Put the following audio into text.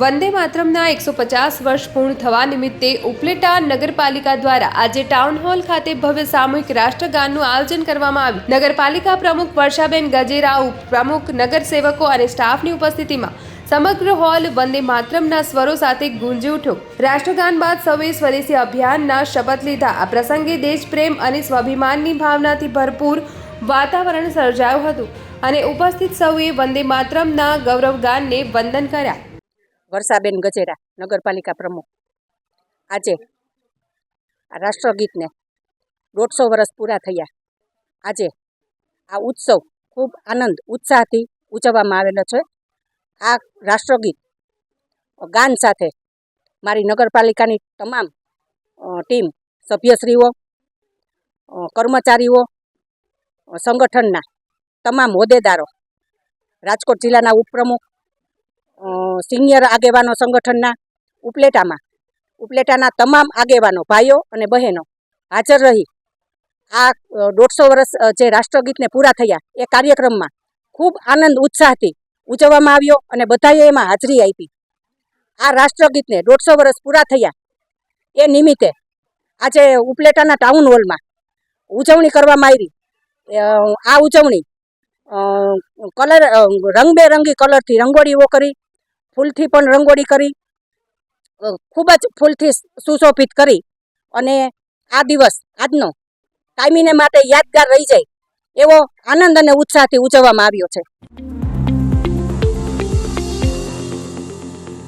વંદે માતરમના એકસો પચાસ વર્ષ પૂર્ણ થવા નિમિત્તે ઉપલેટા નગરપાલિકા દ્વારા આજે ટાઉન હોલ ખાતે ભવ્ય સામૂહિક રાષ્ટ્રગાનનું આયોજન કરવામાં આવ્યું. નગરપાલિકા પ્રમુખ વર્ષાબેન ગજેરા પ્રમુખ નગરસેવકો અને સ્ટાફની ઉપસ્થિતિમાં સમગ્ર હોલ વંદે માતરમના સ્વરો સાથે ગુંજી ઉઠ્યો. રાષ્ટ્રગાન બાદ સૌએ સ્વદેશી અભિયાનના શપથ લીધા. આ પ્રસંગે દેશપ્રેમ અને સ્વાભિમાનની ભાવનાથી ભરપૂર વાતાવરણ સર્જાયું હતું અને ઉપસ્થિત સૌએ વંદે માતરમના ગૌરવગાનને વંદન કર્યા. વર્ષાબેન ગજેરા, નગરપાલિકા પ્રમુખ. આજે આ રાષ્ટ્રગીતને દોઢસો વર્ષ પૂરા થયા. આજે આ ઉત્સવ ખૂબ આનંદ, ઉત્સાહથી ઉજવવામાં આવેલો છે. આ રાષ્ટ્રગીત ગાન સાથે મારી નગરપાલિકાની તમામ ટીમ, સભ્યશ્રીઓ કર્મચારીઓ સંગઠનના તમામ હોદ્દેદારો, રાજકોટ જિલ્લાના ઉપપ્રમુખ સિનિયર આગેવાનો સંગઠનના ઉપલેટામાં. ઉપલેટાના તમામ આગેવાનો, ભાઈઓ અને બહેનો હાજર રહી. આ દોઢસો વર્ષ જે રાષ્ટ્રગીતને પૂરા થયા એ કાર્યક્રમમાં ખૂબ આનંદ, ઉત્સાહથી ઉજવવામાં આવ્યો અને બધાએ એમાં હાજરી આપી. આ રાષ્ટ્રગીતને દોઢસો વર્ષ પૂરા થયા એ નિમિત્તે આજે ઉપલેટાના ટાઉન હોલમાં ઉજવણી કરવામાં આવી. આ ઉજવણી કલર રંગબેરંગી કલરથી રંગોળીઓ કરી ફૂલથી પણ રંગોળી કરી ખૂબ જ ફૂલથી સુશોભિત કરી અને આ દિવસ, આજનો કાયમીને માટે યાદગાર રહી જાય એવો આનંદ અને ઉત્સાહથી ઉજવવામાં આવ્યો છે.